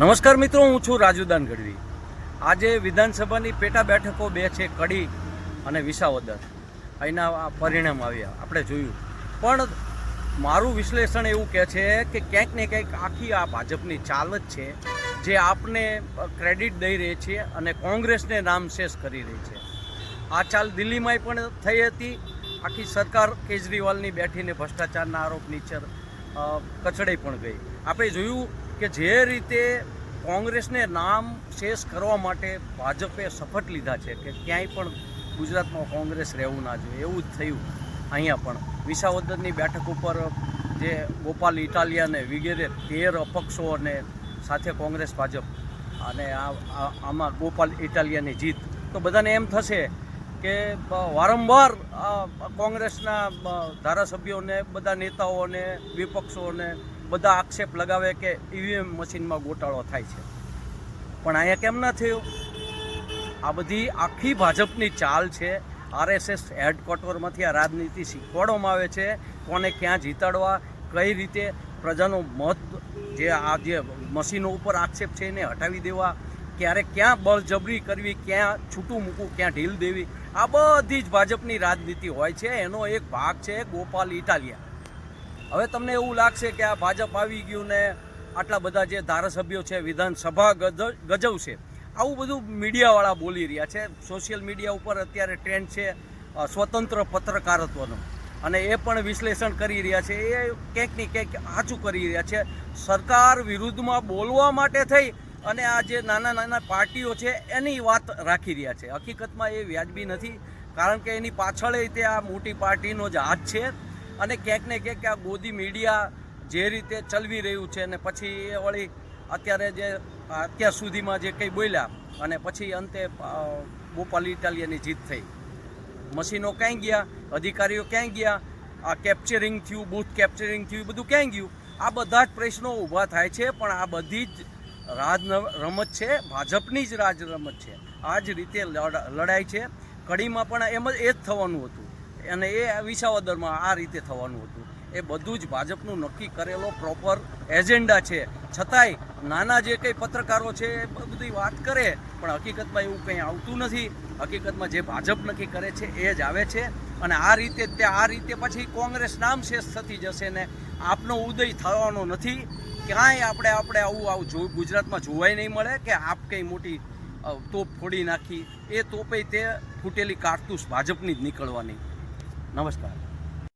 નમસ્કાર મિત્રો, હું છું રાજુદાન ગઢવી આજે વિધાનસભાની પેટા બેઠકો બે છે, કડી અને વિસાવદર. અહીંના પરિણામ આવ્યા, આપણે જોયું. પણ મારું વિશ્લેષણ એવું કહે છે કે ક્યાંક ને ક્યાંક આખી આ ભાજપની ચાલ જ છે, જે આપને ક્રેડિટ દઈ રહી છે અને કોંગ્રેસને નામ શેષ કરી રહી છે. આ ચાલ દિલ્હીમાંય પણ થઈ હતી. આખી સરકાર કેજરીવાલની બેઠીને ભ્રષ્ટાચારના આરોપ નીચે કચડાઈ પણ ગઈ. આપણે જોયું કે જે રીતે કોંગ્રેસને નામ શેષ કરવા માટે ભાજપે શપથ લીધા છે કે ક્યાંય પણ ગુજરાતમાં કોંગ્રેસ રહેવું ના જોઈએ, એવું જ થયું અહીંયા પણ. વિસાવદરની બેઠક ઉપર જે ગોપાલ ઇટાલિયાને વગેરે તેર અપક્ષો અને સાથે કોંગ્રેસ, ભાજપ અને આમાં ગોપાલ ઇટાલિયાની જીત. તો બધાને એમ થશે કે વારંવાર કોંગ્રેસના ધારાસભ્યોને, બધા નેતાઓને, વિપક્ષોને બધા આક્ષેપ લગાવે કે ઈવીએમ મશીનમાં ગોટાળો થાય છે. પણ અહીંયા કેમ ના થયું? આ બધી આખી ભાજપની ચાલ છે. આરએસએસ હેડક્વાર્ટરમાંથી આ રાજનીતિ શીખવાડવામાં આવે છે. કોને ક્યાં જીતાડવા, કઈ રીતે પ્રજાનો મત જે આ જે મશીનો ઉપર આક્ષેપ છે એને હટાવી દેવા, ક્યારે ક્યાં બળજબરી કરવી, ક્યાં છૂટું મૂકવું, ક્યાં ઢીલ દેવી, આ બધી જ ભાજપની રાજનીતિ હોય છે. એનો એક ભાગ છે ગોપાલ ઇટાલિયા. હવે તમને એવું લાગશે કે આ ભાજપ આવી ગયું ને આટલા બધા જે ધારાસભ્યો છે, વિધાનસભા ગજ- ગજવશે. આવું બધું મીડિયાવાળા બોલી રહ્યા છે. સોશિયલ મીડિયા ઉપર અત્યારે ટ્રેન્ડ છે સ્વતંત્ર પત્રકારત્વનો. અને એ પણ વિશ્લેષણ કરી રહ્યા છે. એ ક્યાંક ને ક્યાંક સાચું કરી રહ્યા છે. સરકાર વિરુદ્ધમાં બોલવા માટે થઈ અને આ જે નાના નાના પાર્ટીઓ છે, એની વાત રાખી રહ્યા છે. હકીકતમાં એ વ્યાજબી નથી. કારણ કે એની પાછળ તે આ મોટી પાર્ટીનો જ હાથ છે. અને ક્યાંક ને ક્યાંક આ ગોદી મીડિયા જે રીતે ચલવી રહ્યું છે અને પછી એ વળી અત્યારે જે, અત્યાર સુધીમાં જે કંઈ બોલ્યા અને પછી અંતે બોપાલ ઇટાલિયાની જીત થઈ. મશીનો ક્યાંય ગયા, અધિકારીઓ ક્યાંય ગયા, આ કેપ્ચરિંગ થયું બૂથ કેપ્ચરિંગ થયું બધું ક્યાંય ગયું? આ બધા જ પ્રશ્નો ઊભા થાય છે, પણ આ બધી જ રાજ રમત છે, ભાજપની જ રાજ રમત છે. આ જ રીતે લડ- લડાઈ છે. કડીમાં પણ એમ જ, એ જ થવાનું હતું. અને એ વિસાવદરમાં આ રીતે થવાનું હતું. એ બધું જ ભાજપનું નક્કી કરેલો પ્રોપર એજન્ડા છે. છતાંય નાના જે કંઈ પત્રકારો છે એ બધી વાત કરે, પણ હકીકતમાં એવું કંઈ આવતું નથી. હકીકતમાં જે ભાજપ નક્કી કરે છે એ જ આવે છે. અને આ રીતે તે આ રીતે પછી કોંગ્રેસ નામ શેષ થતી જશે ને આપનો ઉદય થવાનો નથી. ક્યાંય આપણે આપણે આવું આવું ગુજરાતમાં જોવાય નહીં મળે કે આપ કંઈ મોટી તોપ ફોડી નાખી. એ તોપે તે ફૂટેલી કારતૂસ ભાજપની જ નીકળવાની. નમસ્કાર.